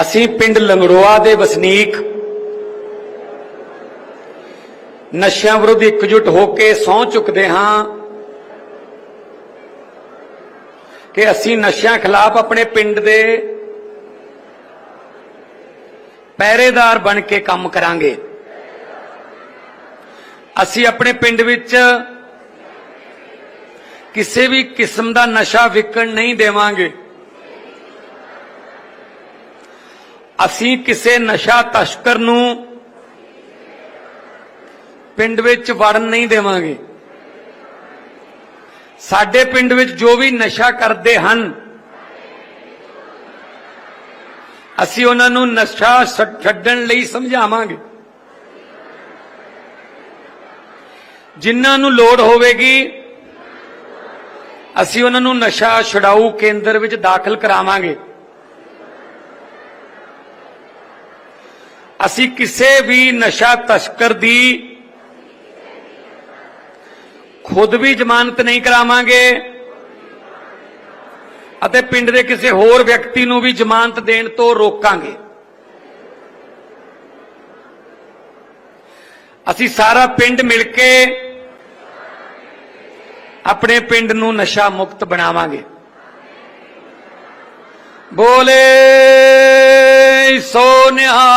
ਅਸੀਂ ਪਿੰਡ ਲੰਗੜੋਆ ਦੇ ਵਸਨੀਕ ਨਸ਼ਿਆਂ ਵਿਰੁੱਧ ਇਕਜੁੱਟ ਹੋ ਕੇ ਸਹੁੰ ਚੁੱਕਦੇ ਹਾਂ ਕਿ ਅਸੀਂ ਨਸ਼ਿਆਂ ਖਿਲਾਫ ਆਪਣੇ ਪਿੰਡ ਦੇ ਪਹਿਰੇਦਾਰ ਬਣ ਕੇ ਕੰਮ ਕਰਾਂਗੇ। ਅਸੀਂ ਆਪਣੇ ਪਿੰਡ ਵਿੱਚ ਕਿਸੇ ਵੀ ਕਿਸਮ ਦਾ ਨਸ਼ਾ ਵਿਕਣ ਨਹੀਂ ਦੇਵਾਂਗੇ। ਅਸੀਂ ਕਿਸੇ ਨਸ਼ਾ ਤਸਕਰ ਨੂੰ ਪਿੰਡ ਵਿੱਚ ਵੜਨ ਨਹੀਂ ਦੇਵਾਂਗੇ। ਸਾਡੇ ਪਿੰਡ ਵਿੱਚ ਜੋ ਵੀ ਨਸ਼ਾ ਕਰਦੇ ਹਨ, ਅਸੀਂ ਉਹਨਾਂ ਨੂੰ ਨਸ਼ਾ ਛੱਡ- ਛੱਡਣ ਲਈ ਸਮਝਾਵਾਂਗੇ। ਜਿਨ੍ਹਾਂ ਨੂੰ ਲੋੜ ਹੋਵੇਗੀ, ਅਸੀਂ ਉਹਨਾਂ ਨੂੰ ਨਸ਼ਾ ਛਡਾਊ ਕੇਂਦਰ ਵਿੱਚ ਦਾਖਲ ਕਰਾਵਾਂਗੇ। ਅਸੀਂ ਕਿਸੇ ਵੀ ਨਸ਼ਾ ਤਸਕਰ ਦੀ ਖੁਦ ਵੀ ਜ਼ਮਾਨਤ ਨਹੀਂ ਕਰਾਵਾਂਗੇ ਅਤੇ ਪਿੰਡ ਦੇ ਕਿਸੇ ਹੋਰ ਵਿਅਕਤੀ ਨੂੰ ਵੀ ਜ਼ਮਾਨਤ ਦੇਣ ਤੋਂ ਰੋਕਾਂਗੇ। ਅਸੀਂ ਸਾਰਾ ਪਿੰਡ ਮਿਲ ਕੇ ਆਪਣੇ ਪਿੰਡ ਨੂੰ ਨਸ਼ਾ ਮੁਕਤ ਬਣਾਵਾਂਗੇ। ਬੋਲੇ ਸੋ ਨਿਹਾਲ